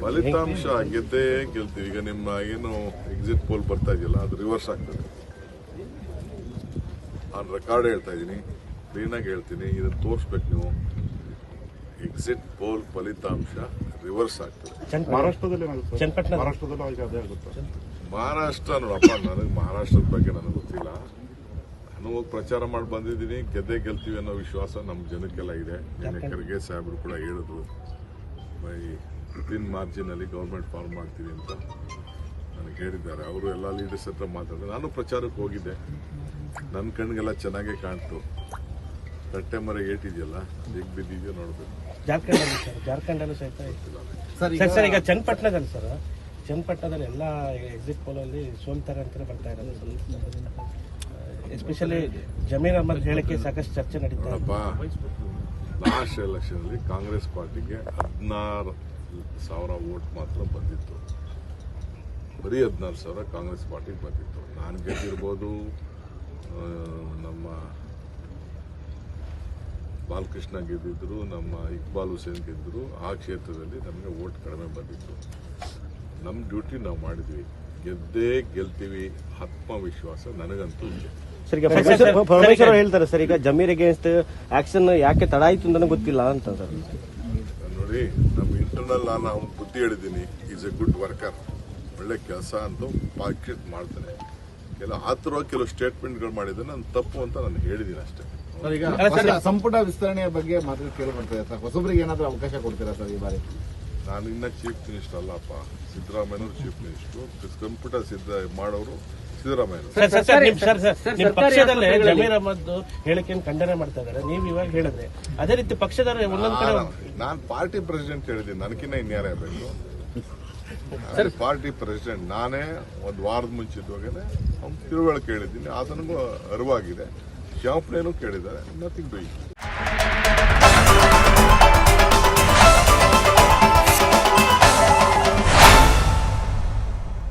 ಫಲಿತಾಂಶ ಗೆದ್ದೇ ಗೆಲ್ತೀವಿ ಈಗ ನಿಮ್ಮ ಏನು ಎಕ್ಸಿಟ್ ಪೋಲ್ ಬರ್ತಾ ಇದೆಯಲ್ಲ ಅದು ರಿವರ್ಸ್ ಆಗ್ತದೆ. ನಾನು ರೆಕಾರ್ಡ್ ಹೇಳ್ತಾ ಇದ್ದೀನಿ. ಕ್ಲೀನಾಗಿ ಹೇಳ್ತೀನಿ. ಇದನ್ನ ತೋರಿಸ್ಬೇಕು ನೀವು. ಎಕ್ಸಿಟ್ ಪೋಲ್ ಫಲಿತಾಂಶ ರಿವರ್ಸ್ ಆಗ್ತದೆ. ಮಹಾರಾಷ್ಟ್ರದಲ್ಲಿ ಏನಾಗುತ್ತೆ ಚನ್ನಪಟ್ಟಣ ಮಹಾರಾಷ್ಟ್ರದಲ್ಲೂ ಈಗ ಅದೇ ಆಗುತ್ತೆ. ಮಹಾರಾಷ್ಟ್ರ ನೋಡಪ್ಪ ನನಗೆ ಮಹಾರಾಷ್ಟ್ರದ ಬಗ್ಗೆ ನನಗೆ ಗೊತ್ತಿಲ್ಲ. ನಾನು ಹೋಗಿ ಪ್ರಚಾರ ಮಾಡಿ ಬಂದಿದ್ದೀನಿ. ಗೆದ್ದೇ ಗೆಲ್ತೀವಿ ಅನ್ನೋ ವಿಶ್ವಾಸ ನಮ್ಮ ಜನಕ್ಕೆಲ್ಲ ಇದೆ. ಖರ್ಗೆ ಸಾಹೇಬರು ಕೂಡ ಹೇಳಿದ್ರು. ಬೈ ವಿತಿನ್ ಮಾರ್ಜಿನಲ್ಲಿ ಗೌರ್ಮೆಂಟ್ ಫಾರ್ಮ್ ಮಾಡ್ತೀವಿ ಅಂತ ನನಗೆ ಹೇಳಿದ್ದಾರೆ. ಅವರು ಎಲ್ಲ ಲೀಡರ್ಸ್ ಹತ್ರ ಮಾತಾಡಿದ್ರು. ನಾನು ಪ್ರಚಾರಕ್ಕೆ ಹೋಗಿದ್ದೆ. ನನ್ನ ಕಣ್ಗೆಲ್ಲ ಚೆನ್ನಾಗೇ ಕಾಣ್ತು. ತಟ್ಟೆ ಮರ ಏಟಿದೆಯಲ್ಲ ಹೇಗೆ ಬಿದ್ದಿದೆಯೋ ನೋಡಬೇಕು. ಜಾರ್ಖಂಡಲ್ಲಿ ಸರ್ ಜಾರ್ಖಂಡಲ್ಲೂ ಸಹಿತ ಸರ್ ಈಗ ಚನ್ನಪಟ್ಟಣದಲ್ಲಿ ಸರ್ ಚನ್ನಪಟ್ಟಣದಲ್ಲಿ ಎಲ್ಲ ಎಕ್ಸಿಟ್ ಪೋಲಲ್ಲಿ ಸೋಲ್ತಾರೆ ಅಂತ ಬರ್ತಾ ಇರೋದು ಎಸ್ಪೆಷಲಿ ಜಮೀರ್ ಅಹಮದ್ ಹೇಳಿಕೆ ಸಾಕಷ್ಟು ಚರ್ಚೆ ನಡೀತಾ ಲಾಸ್ಟ್ ಎಲೆಕ್ಷನ್ ಅಲ್ಲಿ ಕಾಂಗ್ರೆಸ್ ಪಾರ್ಟಿಗೆ ಹದಿನಾರು ಸಾವಿರ ವೋಟ್ ಮಾತ್ರ ಬಂದಿತ್ತು. ಬರೀ ಹದಿನಾರು ಸಾವಿರ ಕಾಂಗ್ರೆಸ್ ಪಾರ್ಟಿಗೆ ಬಂದಿತ್ತು. ನಾನು ಗೆದ್ದಿರ್ಬೋದು ನಮ್ಮ ಬಾಲಕೃಷ್ಣ ಗೆದ್ದಿದ್ರು, ನಮ್ಮ ಇಕ್ಬಾಲ್ ಹುಸೇನ್ ಗೆದ್ದರು ಆ ಕ್ಷೇತ್ರದಲ್ಲಿ ನಮಗೆ ವೋಟ್ ಕಡಿಮೆ ಬಂದಿತ್ತು. ನಮ್ಮ ಡ್ಯೂಟಿ ನಾವು ಮಾಡಿದ್ವಿ. ಗೆದ್ದೇ ಗೆಲ್ತೀವಿ, ಆತ್ಮವಿಶ್ವಾಸ ನನಗಂತೂ ಇದೆ. ಸರ್ ಈಗ ಪರಮೇಶ್ವರ್ ಹೇಳ್ತಾರೆ ಸರ್ ಈಗ ಜಮೀರ್ ಅಗೇನ್ಸ್ಟ್ ಆಕ್ಷನ್ ಯಾಕೆ ತಡ ಆಯ್ತು ಅಂತ ಗೊತ್ತಿಲ್ಲ ಅಂತ ಸರ್. ನೋಡಿ ನಮ್ಮ ಇಂಟರ್ನಲ್ ನಾನು ಅವ್ನು ಬುದ್ಧಿ ಹೇಳಿದ್ದೀನಿ ಈಸ್ ಎ ಗುಡ್ ವರ್ಕರ್ ಒಳ್ಳೆ ಕೆಲಸ ಅಂತ ಪಾಕೆಟ್ ಮಾಡ್ತಾನೆ. ಕೆಲ ಹತ್ತಿರ ಕೆಲವು ಸ್ಟೇಟ್ಮೆಂಟ್ಗಳು ಮಾಡಿದ್ರೆ ನಾನು ತಪ್ಪು ಅಂತ ನಾನು ಹೇಳಿದ್ದೀನಿ ಅಷ್ಟೇ. ಸರ್ ಈಗ ಹೊಸ ಸಂಪುಟ ವಿಸ್ತರಣೆಯ ಬಗ್ಗೆ ಮಾತ್ರ ಕೇಳಿ ಬರ್ತಿದೆ ಸರ್. ಹೊಸಬ್ರಿಗೆ ಏನಾದರೂ ಅವಕಾಶ ಕೊಡ್ತೀರಾ ಸರ್ ಈ ಬಾರಿ? ನಾನು ಇನ್ನ ಚೀಫ್ ಮಿನಿಸ್ಟರ್ ಅಲ್ಲಪ್ಪ. ಸಿದ್ದರಾಮಯ್ಯನವರು ಚೀಫ್ ಮಿನಿಸ್ಟರ್ ಸಂಪುಟ ಸಿದ್ಧ ಮಾಡೋರು ಸಿದ್ದರಾಮಯ್ಯನವರು sir sir sir sir sir ನಿಮ್ ಪಕ್ಷದಲ್ಲೇ ಜಮೀರ್ ಅಹಮದ್ ಹೇಳಿಕೆಯನ್ನು ಖಂಡನೆ ಮಾಡ್ತಾ ಇದ್ದಾರೆ. ನೀವು ಇವಾಗ ಹೇಳಿದ್ರೆ. ಅದೇ ರೀತಿ ಒಂದೊಂದ್ ಕಡೆ ನಾನು ಪಾರ್ಟಿ ಪ್ರೆಸಿಡೆಂಟ್ ಹೇಳಿದ್ದೀನಿ ನನಗಿನ್ನ ಇನ್ಯಾರೇ ಬೇಕು? Party president. ನಾನೇ ಒಂದು ವಾರದ ಮುಂಚಿದ್ವಾಗೇನೆ ಅವ್ನು ತಿಳುವಳಿಕೆ ಹೇಳಿದ್ದೀನಿ ಅದನಿಗೂ ಅರಿವಾಗಿದೆ. ಕ್ಷಮಾಪಣೆನೂ ಕೇಳಿದ್ದಾರೆ. Nothing doing